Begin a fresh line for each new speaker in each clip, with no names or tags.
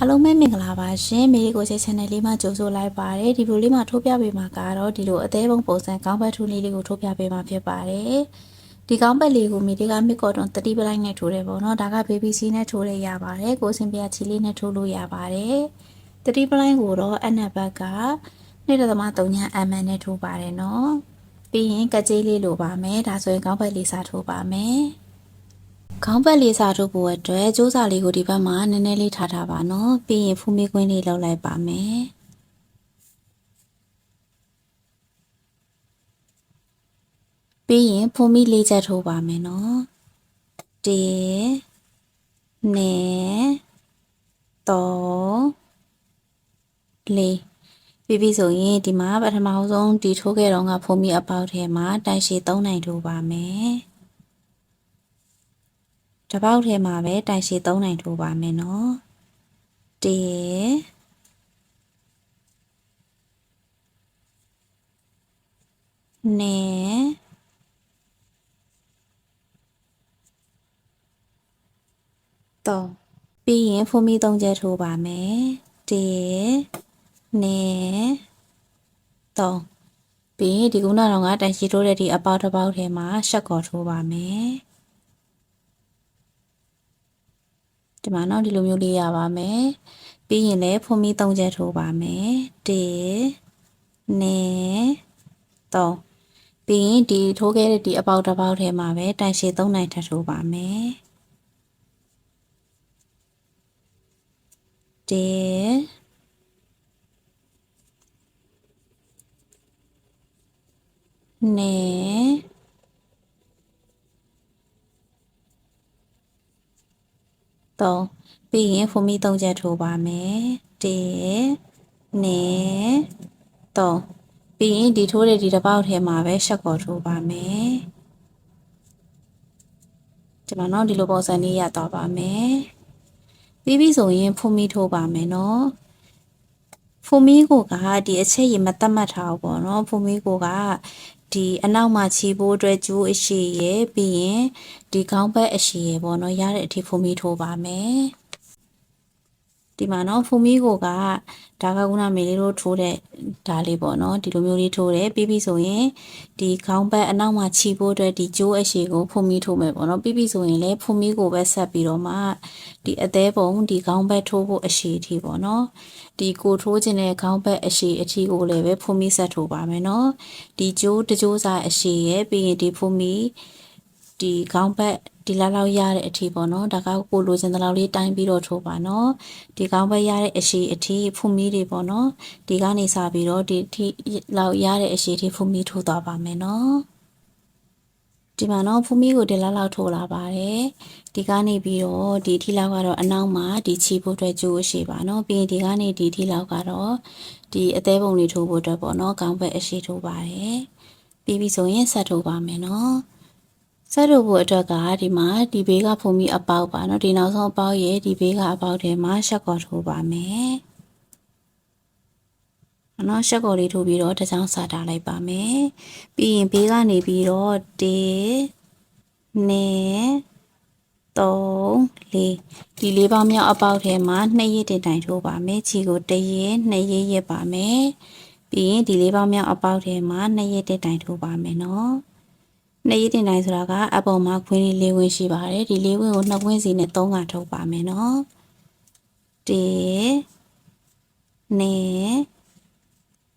အားလုံးပဲမင်္ဂလာပါရှင်မေရီကိုချေ channel လေးမှာကြိုဆိုလိုက်ပါတယ်ဒီဗီဒီယိုလေးမှာထိုးပြပေးမှာကတော့ဒီလိုအသေးပုံပုံစံကောင်းဘက်ထူလေးလေးကိုထိုးပြပေးမှာဖြစ်ပါတယ်ဒီကောင်းဘက်လေးကိုမီဒီကမစ်ကော်တွန်30ပလိုက်နဲ့ထိုးတယ်ပေါ့နော်ဒါက BBC နဲ့ထိုးရရပါတယ်ကိုစင်ပြချီလေးနဲ့ထိုးလို့ရပါတယ်30ပလိုက်ကိုတော့အနက်ဘက်က2.3ည mm နဲ့ထိုးပါတယ်နော်ပြီးရင်ကကြေးလေးလိုပါမယ်ဒါဆိုရင်ကောင်းဘက်လေးစားထိုးပါမယ် ခေါင်းပတ်လေးစားထုတ်ဖို့အတွက်စူးစာလေးကိုဒီဘက်မှာနည်းနည်းလေးထားထားပါနော်ပြီးရင်ဖူးမီကွင်းလေးလောက်လိုက်ပါမယ်ပြီးရင်ဖူးမီလေးချက်ထိုးပါမယ်နော်တေနေတော့လေးပြီးပြီဆိုရင်ဒီမှာပထမဆုံးဒီထိုးခဲ့တော့ကဖူးမီအပေါက်ထဲမှာတိုင်ရှည်3နိုင်ထိုးပါမယ် တစ်ပေါက်ထဲမှာပဲတိုင်ရှည်3နိုင်ထိုးပါမယ်နော်တေနေတော့ပြီးရင်ဖုံးမီ3ချက်ထိုးပါမယ်တေနေတော့ပြီးရင်ဒီကုနာတော်ကတိုင်ရှည်ထိုးတဲ့ဒီအပေါက်တစ်ပေါက်ထဲမှာရှက်ကော်ထိုးပါမယ် ဒီမှာတော့ဒီလိုမျိုးလေးရပါမယ်ပြီးရင်လည်းဖုံမီ၃ချက်ထိုးပါမယ်1 2 3ပြီးရင်ဒီထိုးခဲ့တဲ့ဒီအပေါက်တစ်ပေါက်ထဲမှာပဲတိုင်ရှည်၃နိုင်ထပ်ထိုးပါမယ်1 2 3ပြီးရင်ဖုံမီ3ချက်ထိုးပါမယ်1 2 3ပြီးရင်ဒီထိုးတဲ့ဒီတစ်ပေါက်ထဲမှာပဲရှက်ကော်ထိုးပါမယ်ဒီမှာတော့ဒီလိုပုံစံလေးရသွားပါမယ်ပြီးပြီဆိုရင်ဖုံမီထိုးပါမယ်နော်ဖုံမီကိုကဒီအချက်ရမတတ်မှတ်ထားဘူးပေါ့နော်ဖုံမီကိုက ဒီအနောက်မှာခြီးဖို့အတွက်ကျိုးအရှိရယ်ပြီးရင်ဒီခေါင်းဘက်အရှိရယ်ပေါ့နော်ရတဲ့အထိဖုံမီထိုးပါမယ် ဒီမှာနော်ဖုံမီကိုကဒါကခုနမေလေးတို့ထိုးတဲ့ဒါလေးပေါ့နော်ဒီလိုမျိုးလေးထိုးတယ်ပြီးပြီဆိုရင်ဒီခေါင်းဘက်အနောက်မှာခြီးဖို့အတွက်ဒီကျိုးအရှိကိုဖုံမီထိုးမယ်ပေါ့နော်ပြီးပြီဆိုရင်လည်းဖုံမီကိုပဲဆက်ပြီးတော့မှဒီအသေးပုံဒီခေါင်းဘက်ထိုးဖို့အရှိအထိပေါ့နော်ဒီကိုထိုးခြင်းတဲ့ခေါင်းဘက်အရှိအထိကိုလည်းပဲဖုံမီဆက်ထိုးပါမယ်နော်ဒီကျိုးတကြိုးစားအရှိရဲ့ပြီးရင်ဒီဖုံမီ ဒီခေါင်းဘက်ဒီလောက်လောက်ရတဲ့အထိပေါ့နော်ဒါကကိုလိုချင်တဲ့လောက်လေးတိုင်းပြီးတော့ထိုးပါနော်ဒီကောင်းဘက်ရတဲ့အရှိအထိဖုန်မီတွေပေါ့နော်ဒီကနေစပြီးတော့ဒီထိလောက်ရတဲ့အရှိအထိဖုန်မီထိုးသွားပါမယ်နော်ဒီမှာတော့ဖုန်မီကိုဒီလောက်လောက်ထိုးလာပါတယ်ဒီကနေပြီးတော့ဒီထိလောက်ကတော့အနောက်မှာဒီချီဖို့အတွက်ကြိုးရှိပါနော်ပြီးရင်ဒီကနေဒီထိလောက်ကတော့ဒီအသေးပုံလေးထိုးဖို့အတွက်ပေါ့နော်ကောင်းဘက်အရှိထိုးပါတယ်ပြီးပြီဆိုရင်ဆက်ထိုးပါမယ်နော် ဆက်ထုတ်ဖို့အတွက်ကဒီမှာဒီဘေးကဖုံမီအပေါက်ပါเนาะဒီနောက်ဆုံးအပေါက်ရဲ့ဒီဘေးကအပေါက်ထဲမှာရှက်ကော်ထိုးပါမယ်เนาะရှက်ကော်လေးထိုးပြီးတော့တစ်ချောင်းစာထားလိုက်ပါမယ်ပြီးရင်ဘေးကနေပြီးတော့1 2 3 4ဒီလေးပေါင်းမြောက်အပေါက်ထဲမှာ2ရက်တင်တိုင်ထိုးပါမယ်ခြေကို1ရက်2ရက်ရက်ပါမယ်ပြီးရင်ဒီလေးပေါင်းမြောက်အပေါက်ထဲမှာ2ရက်တင်တိုင်ထိုးပါမယ်เนาะ နှစ်ရည်တင်တိုင်းဆိုတာကအပေါ်မှာခွင်းလေး၄ဝင်းရှိပါတယ်ဒီ၄ဝင်းကိုနှစ်ဝင်းစီနဲ့၃ကထုတ်ပါမယ်နော်1 2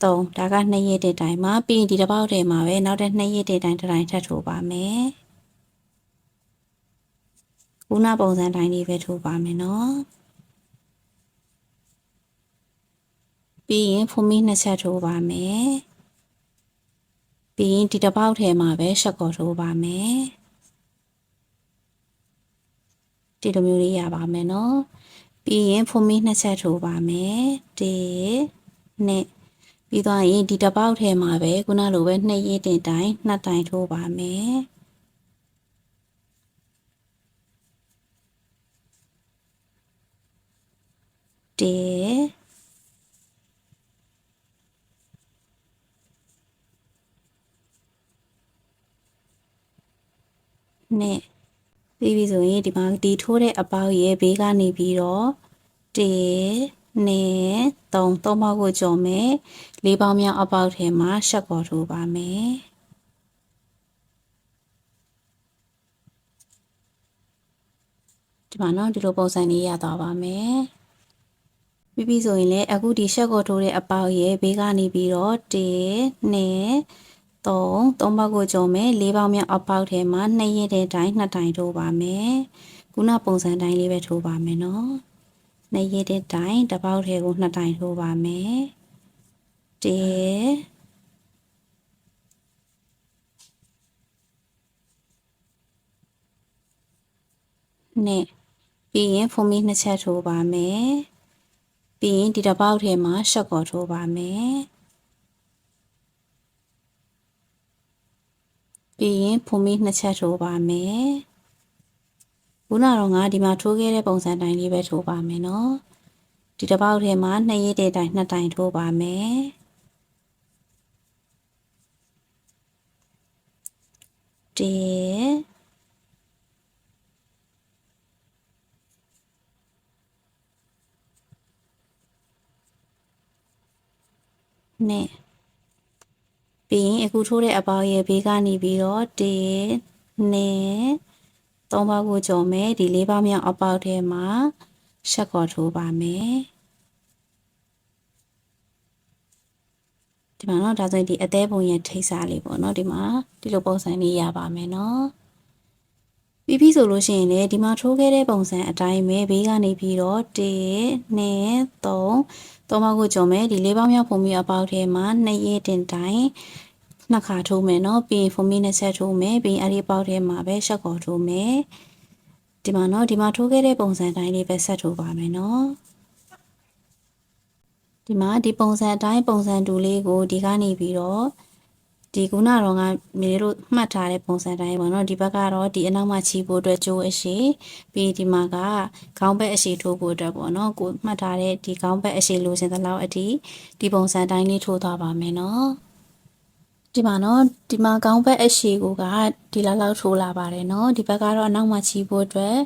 3ဒါကနှစ်ရည်တင်တိုင်းမှာပြီးရင်ဒီတစ်ပေါက်ထဲမှာပဲနောက်တဲ့နှစ်ရည်တင်တိုင်းတစ်တိုင်းထပ်ထုတ်ပါမယ်ခုနပုံစံတိုင်းလေးပဲထုတ်ပါမယ်နော်ပြီးရင်ဖုံမီနှစ်ချက်ထိုးပါမယ် ပြီးရင်ဒီတစ်ပေါက်ထဲမှာပဲရှက်ကော်ထိုးပါမယ်ဒီလိုမျိုးလေးရပါမယ်နော်ပြီးရင်ဖုံမီနှစ်ချက်ထိုးပါမယ်1နှစ်ပြီးသွားရင်ဒီတစ်ပေါက်ထဲမှာပဲခုနလိုပဲနှစ်ရည်တင်တိုင်းနှစ်တိုင်ထိုးပါမယ်1 နဲ့ပြီးပြီဆိုရင်ဒီမှာဒီထိုးတဲ့အပေါက်ရဲ့ဘေးကနေပြီးတော့1 2 3သုံးပေါက်ကိုကြော်မယ်လေးပေါင်းမြောက်အပေါက်ထဲမှာရှက်ကော်ထိုးပါမယ်ဒီမှာနော်ဒီလိုပုံစံလေးရသွားပါမယ်ပြီးပြီဆိုရင်လည်းအခုဒီရှက်ကော်ထိုးတဲ့အပေါက်ရဲ့ဘေးကနေပြီးတော့1 2 3သုံးပေါက်ကိုကြော်မယ်လေးပေါင်းမြောက်အပေါက်ထဲမှာနှစ်ရက်တဲ့တိုင်းနှစ်တိုင်ထိုးပါမယ်ခုနပုံစံတိုင်းလေးပဲထိုးပါမယ်နော်နှစ်ရက်တဲ့တိုင်းတစ်ပေါက်ထဲကိုနှစ်တိုင်ထိုးပါမယ်1နှစ်ပြီးရင်ဖုံမီနှစ်ချက်ထိုးပါမယ်ပြီးရင်ဒီတစ်ပေါက်ထဲမှာရှော့ကော်ထိုးပါမယ် ပြီးရင်ဖုံမီနှစ်ချက်ထိုးပါမယ်ခုနတော့ငါဒီမှာထိုးခဲ့တဲ့ပုံစံတိုင်းလေးပဲထိုးပါမယ်နော်ဒီတစ်ပေါက်ထဲမှာနှစ်ရည်တဲ့တိုင်းနှစ်တိုင်ထိုးပါမယ်တေနဲ့ ပြီးရင်အခုထိုးတဲ့အပေါက်ရဲ့ဘေးကနေပြီးတော့1 2 3ပေါက်ကိုကြော်မယ်ဒီလေးပေါက်မြောက်အပေါက်ထဲမှာရှက်ကော်ထိုးပါမယ်ဒီမှာတော့ဒါဆိုရင်ဒီအသေးပုံရဲ့ထိတ်စားလေးပေါ့နော်ဒီမှာဒီလိုပုံစံလေးရပါမယ်နော်ပြီးပြီဆိုလို့ရှိရင်လေဒီမှာထိုးခဲ့တဲ့ပုံစံအတိုင်းပဲဘေးကနေပြီးတော့1 2 3 သုံးပေါက်ကိုကြုံမယ်ဒီလေးပေါက်မြောက်ပုံမီအပေါက်ထဲမှာနှစ်ရက်တင်တိုင်းနှစ်ခါထိုးမယ်နော်ပြီးရင်ဖုံမီနဲ့ဆက်ထိုးမယ်ပြီးရင်အဲ့ဒီပေါက်ထဲမှာပဲရှက်ကော်ထိုးမယ်ဒီမှာနော်ဒီမှာထိုးခဲ့တဲ့ပုံစံတိုင်းလေးပဲဆက်ထိုးပါမယ်နော်ဒီမှာဒီပုံစံအတိုင်းပုံစံတူလေးကိုဒီကနေပြီးတော့ ဒီကုနာတော့ကမြေတို့မှတ်ထားတဲ့ပုံစံတိုင်းပေါ့နော်ဒီဘက်ကတော့ဒီအနောက်မှာချီဖို့အတွက်ကြိုးအရှိပြီးဒီမှာကခေါင်းဘက်အရှိထိုးဖို့အတွက်ပေါ့နော်ကိုမှတ်ထားတဲ့ဒီခေါင်းဘက်အရှိလိုချင်တဲ့လောက်အထိဒီပုံစံတိုင်းလေးထိုးသွားပါမယ်နော်ဒီမှာနော်ဒီမှာခေါင်းဘက်အရှိကိုကဒီလောက်လောက်ထိုးလာပါတယ်နော်ဒီဘက်ကတော့အနောက်မှာချီဖို့အတွက်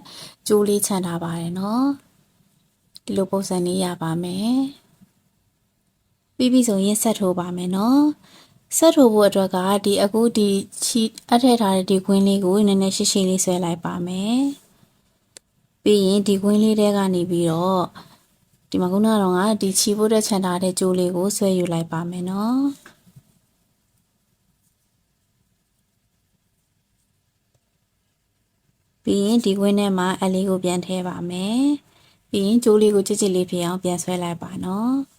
ကြိုးလေးခြံထားပါတယ်နော်ဒီလိုပုံစံလေးရပါမယ်ပြီးပြီဆိုရင်ဆက်ထိုးပါမယ်နော် ဆက်ထိုးဖို့အတွက်ကဒီအခုဒီချီအထည့်ထားတဲ့ဒီခွင်းလေးကိုနည်းနည်းရှိရှိလေးဆွဲလိုက်ပါမယ်ပြီးရင်ဒီခွင်းလေးတဲကနေပြီးတော့ဒီမှာခုနကတော့ငါဒီချီဖို့တဲ့ခြံထားတဲ့ကြိုးလေးကိုဆွဲယူလိုက်ပါမယ်နော်ပြီးရင်ဒီခွင်းထဲမှာအလေးကိုပြန်ထည့်ပါမယ်ပြီးရင်ကြိုးလေးကိုကြစ်ကြစ်လေးဖြစ်အောင်ပြန်ဆွဲလိုက်ပါနော်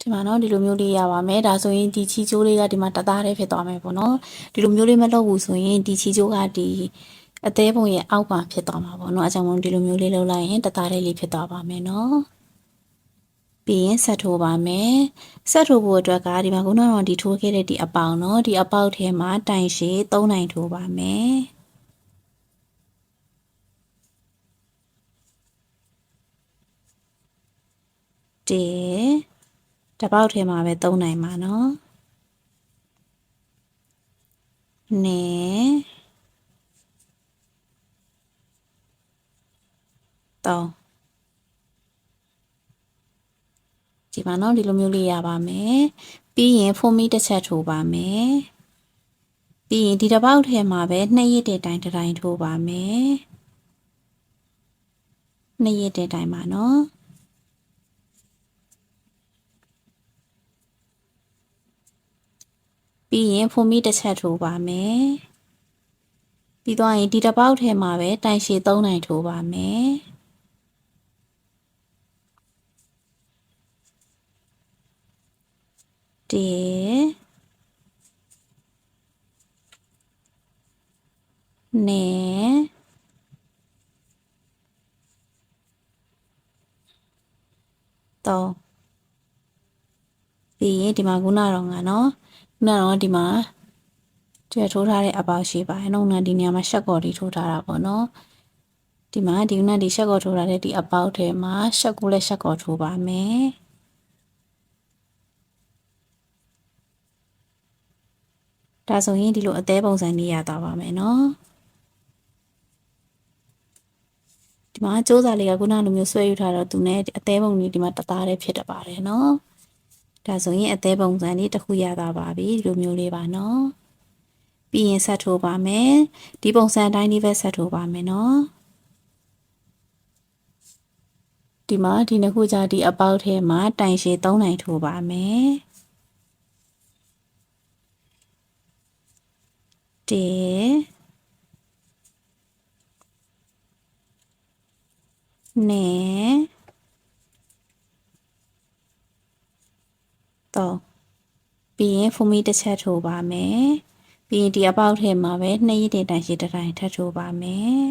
ဒီမှာနော်ဒီလိုမျိုးလေးရပါမယ်ဒါဆိုရင်ဒီချီချိုးလေးကဒီမှာတသားလေးဖြစ်သွားမယ်ပေါ့နော်ဒီလိုမျိုးလေးမလုပ်ဘူးဆိုရင်ဒီချီချိုးကဒီအသေးပုံရဲ့အောက်ပါဖြစ်သွားမှာပေါ့နော်အကြောင်းမို့ဒီလိုမျိုးလေးလုပ်လိုက်ရင်တသားလေးလေးဖြစ်သွားပါမယ်နော်ပြီးရင်ဆက်ထိုးပါမယ်ဆက်ထိုးဖို့အတွက်ကဒီမှာခုနကဒီထိုးခဲ့တဲ့ဒီအပေါင်နော်ဒီအပေါက်ထဲမှာတိုင်ရှည်၃နိုင်ထိုးပါမယ်တေ တပေါက်ထဲမှာပဲသုံးနိုင်မှာနော်နေတော့ဒီမှာနော်ဒီလိုမျိုးလေးရပါမယ်ပြီးရင်ဖုံမီတစ်ချက်ထိုးပါမယ်ပြီးရင်ဒီတစ်ပေါက်ထဲမှာပဲနှစ်ရစ်တဲ့တိုင်တိုင်းထိုးပါမယ်နှစ်ရစ်တဲ့တိုင်ပါနော် ပြီးရင်ဖုံမီတစ်ချက်ထိုးပါမယ်ပြီးတော့ရင်ဒီတစ်ပေါက်ထဲမှာပဲတိုင်ရှည်၃နိုင်ထိုးပါမယ်တေနေတော့ပြီးရင်ဒီမှာခုနတော့ငါနော် ခုနတော့ဒီမှာကျဲထိုးထားတဲ့အပေါက်ရှိပါတယ်။နှုတ်နဲ့ဒီနေရာမှာရှက်ကော်ဒီထိုးထားတာပေါ့နော်။ဒီမှာဒီကနေ့ဒီရှက်ကော်ထိုးထားတဲ့ဒီအပေါက်ထဲမှာရှက်ကိုလည်းရှက်ကော်ထိုးပါမယ်။ဒါဆိုရင်ဒီလိုအသေးပုံစံလေးရသွားပါမယ်နော်။ဒီမှာစူးစာလေးကခုနလိုမျိုးဆွဲယူထားတော့သူနဲ့အသေးပုံလေးဒီမှာတသားလေးဖြစ်တတ်ပါတယ်နော် ဒါဆိုရင်အသေးပုံစံလေးတစ်ခုရတာပါပြီဒီလိုမျိုးလေးပါနော်ပြီးရင်ဆက်ထိုးပါမယ်ဒီပုံစံအတိုင်းလေးပဲဆက်ထိုးပါမယ်နော်ဒီမှာဒီနှစ်ခုကြာဒီအပေါက်ထဲမှာတိုင်ရှည်၃နိုင်ထိုးပါမယ်တေနဲ့ တော့ပြီးရင်ဖူမီတစ်ချက်ထိုးပါမယ်ပြီးရင်ဒီအပေါက်ထဲမှာပဲနှစ်ရည်တင်တိုင်ရှည်တစ်တိုင်ထပ်ထိုးပါမယ်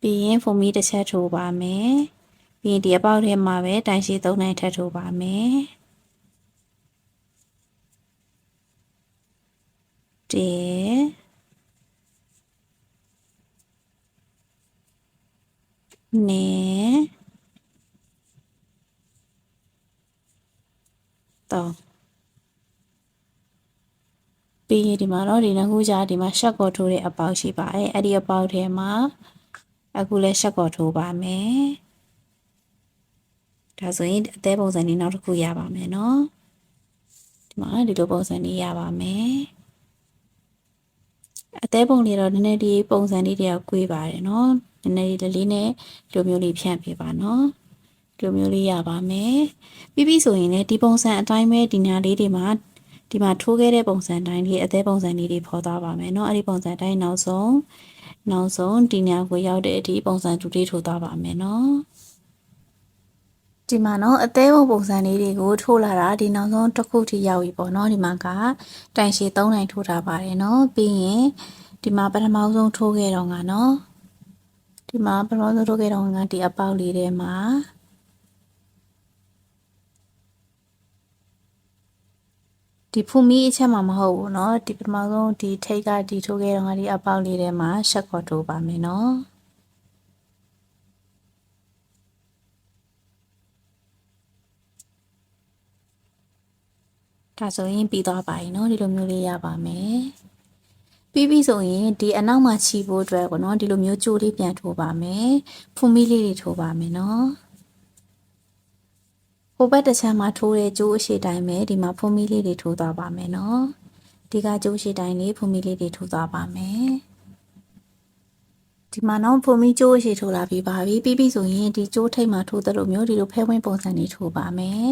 ပြီးရင်ဖုန်မီတစ်ချက်ထိုးပါမယ်။ပြီးရင်ဒီအပေါက်ထဲမှာပဲတိုင်ရှိသုံးနိုင်ထပ်ထိုးပါမယ်။တေ နေတော့ပြီးရင်ဒီမှာတော့ဒီနှစ်ခုကြားဒီမှာရှက်ကော်ထိုးတဲ့အပေါက်ရှိပါတယ်။အဲ့ဒီအပေါက်ထဲမှာအခုလဲရှက်ကော်ထိုးပါမယ်ဒါဆိုရင်အသေးပုံစံလေးနောက်တစ်ခုရပါမယ်နော်ဒီမှာဒီလိုပုံစံလေးရပါမယ်အသေးပုံလေးတော့နည်းနည်းဒီပုံစံလေးတွေက꿰ပါတယ်နော် နည်းနည်းလေးလေးနဲ့ဒီလိုမျိုးလေးဖြန့်ပြပါနော်ဒီလိုမျိုးလေးရပါမယ်ပြီးပြီဆိုရင်လည်းဒီပုံစံအတိုင်းပဲဒီနာလေးတွေမှာဒီမှာထိုးခဲ့တဲ့ပုံစံတိုင်းလေးအသေးပုံစံလေးတွေဖော်သွားပါမယ်เนาะအဲ့ဒီပုံစံတိုင်းနောက်ဆုံးနောက်ဆုံးဒီညကိုရောက်တဲ့အထိပုံစံတူလေးထိုးသွားပါမယ်နော်ဒီမှာနော်အသေးပုံပုံစံလေးတွေကိုထိုးလာတာဒီနောက်ဆုံးတစ်ခုထိရောက်ပြီပေါ့နော်ဒီမှာကတိုင်ရှည်၃နိုင်ထိုးထားပါတယ်နော်ပြီးရင်ဒီမှာပထမဆုံးထိုးခဲ့တော့ကနော် ဒီမှာပထမဆုံးထိုးခဲ့တော့ကဒီအပေါက်လေးထဲမှာဒီဖူမီအချက်မှမဟုတ်ဘူးเนาะဒီပထမဆုံးဒီထိတ်ကဒီထိုးခဲ့တော့ငါဒီအပေါက်လေးထဲမှာရှက်ခေါ်ထိုးပါမယ်เนาะဒါဆိုရင်ပြီးသွားပါပြီเนาะဒီလိုမျိုးလေးရပါမယ် ပြီးပြီဆိုရင်ဒီအနောက်မှာခြီးဖို့အတွက်ပေါ့နော်ဒီလိုမျိုးကြိုးလေးပြန်ထိုးပါမယ်ဖူမီလေးတွေထိုးပါမယ်နော်ဟိုဘက်တစ်ချမ်းမှာထိုးတဲ့ကျိုးအရှိတိုင်းပဲဒီမှာဖုံးမီလေးတွေထိုးသွားပါမယ်နော်ဒီကကျိုးရှိတိုင်းလေးဖုံးမီလေးတွေထိုးသွားပါမယ်ဒီမှာတော့ဖုံးမီကျိုးအရှိထိုးလာပြီးပါပြီပြီးပြီဆိုရင်ဒီကျိုးထိပ်မှာထိုးသလိုမျိုးဒီလိုဖဲဝင်းပုံစံလေးထိုးပါမယ်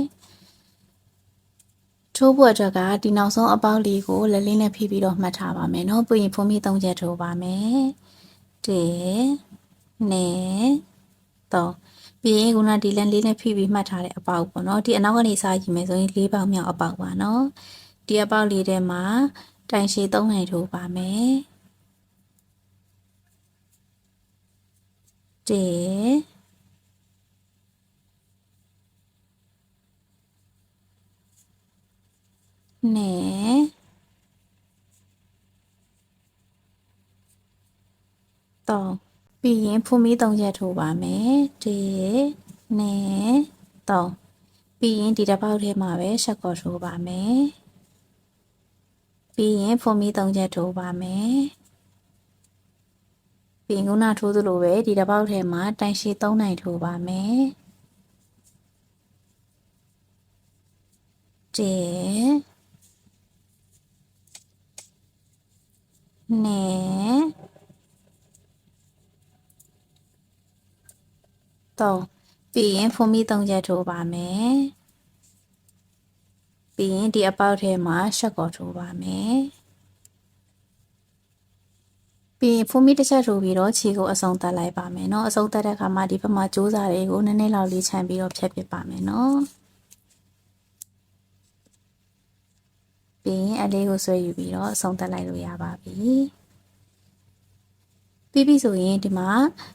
ထိုးဖို့အတွက်ကဒီနောက်ဆုံးအပေါက်လေးကိုလက်လေးနဲ့ဖိပြီးတော့မှတ်ထားပါမယ်နော်ပြီးရင်ဖုံးမီ၃ချက်ထိုးပါမယ်1 2 3ပြီးရင်ခုနဒီလန်လေးနဲ့ဖိပြီးမှတ်ထားတဲ့အပေါက်ပေါ့နော်ဒီအနောက်ကနေစားကြည့်မယ်ဆိုရင်၄ပေါက်မြောက်အပေါက်ပါနော်ဒီအပေါက်လေးထဲမှာတိုင်ရှည်၃နိုင်ထိုးပါမယ်တေ နဲ့သုံးပြီးရင်ဖူမီ3ရက်ထိုးပါမယ်1နဲ့3ပြီးရင်ဒီတစ်ပေါက်ထဲမှာပဲရှက်ကော်ထိုးပါမယ်ပြီးရင်ဖူမီ3ချက်ထိုးပါမယ်ပြီးခုနထိုးသလိုပဲဒီတစ်ပေါက်ထဲမှာတိုင်ရှည်3နိုင်ထိုးပါမယ်1 2 3ပြီးရင်ဖုံးမိ3ချက်ထိုးပါမယ်ပြီးရင်ဒီအပေါက်ထဲမှာရှက်ကောထိုးပါမယ်ပြီးရင်ဖုံးမိတစ်ချက်ထိုးပြီးတော့ခြေကိုအဆုံးသတ်လိုက်ပါမယ်เนาะအဆုံးသတ်တဲ့အခါမှာဒီဘက်မှာကြိုးစာတွေကိုနည်းနည်းလောက်လေးခြံပြီးတော့ဖြတ်ပစ်ပါမယ်เนาะ ပြီးရင်အလေးကိုဆွဲယူပြီးတော့အစုံတက်လိုက်လို့ရပါပြီပြီးပြီဆိုရင်ဒီမှာ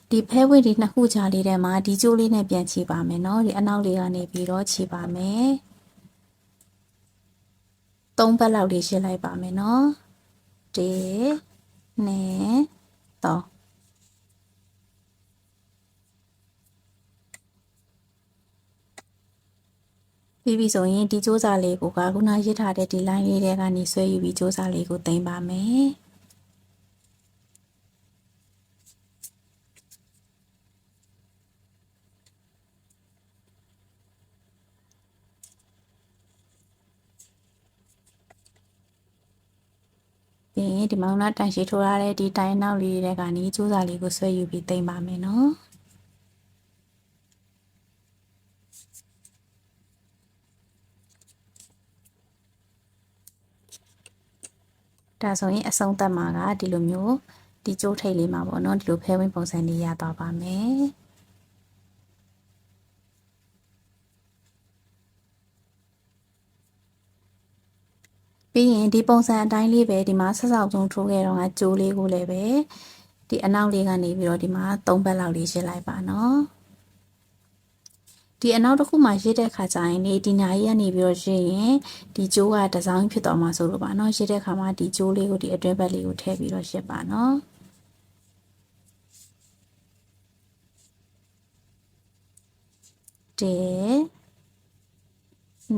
ဒီဖဲဝိတ်ဒီနှစ်ခုကြားလေးထဲမှာဒီကျိုးလေးနဲ့ပြန်ချီပါမယ်เนาะဒီအနောက်လေးကနေပြီးတော့ချီပါမယ်သုံးဘက်လောက်လေးရှင်းလိုက်ပါမယ်เนาะ1 2 3 ပြီးပြီဆိုရင်ဒီစ조사လေးကိုကခုနရစ်ထားတဲ့ဒီ line လေးတွေကနေဆွဲယူပြီးစ조사လေးကိုတင်ပါမယ်ပြီးရင်ဒီမောင်နာတန်ရှိထိုးထားတဲ့ဒီတိုင်းနောက်လေးတွေကနေစ조사လေးကိုဆွဲယူပြီးတင်ပါမယ်နော် ဒါဆိုရင်အဆုံးသတ်မှာကဒီလိုမျိုးဒီကျိုးထိတ်လေးမှာပေါ့နော်ဒီလိုဖဲဝင်းပုံစံလေးရသွားပါမယ်ပြီးရင်ဒီပုံစံအတိုင်းလေးပဲဒီမှာဆက်ဆောက်ဆုံးထိုးခဲ့တော့ကကျိုးလေးကိုလည်းပဲဒီအနောက်လေးကနေပြီးတော့ဒီမှာ၃ဘက်လောက်လေးရှင်းလိုက်ပါနော် ဒီအနောက်တစ်ခုမှရစ်တဲ့ခါကျရင်ဒီဒီညာကြီးကနေပြီးတော့ရစ်ရင်ဒီကျိုးကဒီဇိုင်းဖြစ်သွားမှာဆိုလို့ပါเนาะရစ်တဲ့ခါမှာဒီကျိုးလေးကိုဒီအတွဲဘက်လေးကိုထည့်ပြီးတော့ရစ်ပါเนาะတေ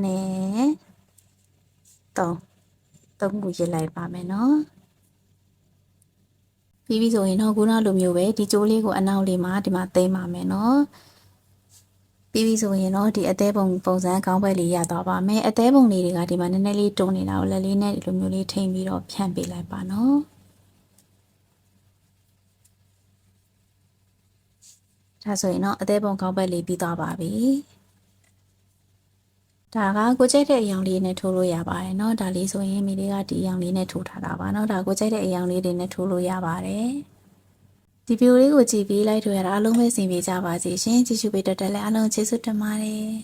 နေတော့သုံးခုရစ်လိုက်ပါမယ်เนาะပြီးပြီဆိုရင်တော့ခုနလိုမျိုးပဲဒီကျိုးလေးကိုအနောက်လေးမှာဒီမှာသိမ်းပါမယ်เนาะ ပြီးပြီဆိုရင်တော့ဒီအသေးပုံပုံစံကောင်းဘက်လေးရသွားပါမယ်အသေးပုံလေးတွေကဒီမှာနည်းနည်းလေးတုံးနေတာကိုလက်လေးနဲ့ဒီလိုမျိုးလေးထိမ့်ပြီးတော့ဖြန့်ပေးလိုက်ပါနော်ဒါဆိုရင်တော့အသေးပုံကောင်းဘက်လေးပြီးသွားပါပြီဒါကကိုကြိုက်တဲ့အရောင်လေးနဲ့ထိုးလို့ရပါတယ်เนาะဒါလေးဆိုရင်မိလေးကဒီအရောင်လေးနဲ့ထိုးထားတာပါเนาะဒါကိုကြိုက်တဲ့အရောင်လေးတွေနဲ့ထိုးလို့ရပါတယ် ဒီဗီဒီယိုလေးကိုကြည့်ပြီးလိုက်ထွေရတာအားလုံးပဲစင်ပြေကြပါစေရှင်ကြည့်ရှုပေးတဲ့တက်လည်းအားလုံးကျေးဇူးတင်ပါတယ်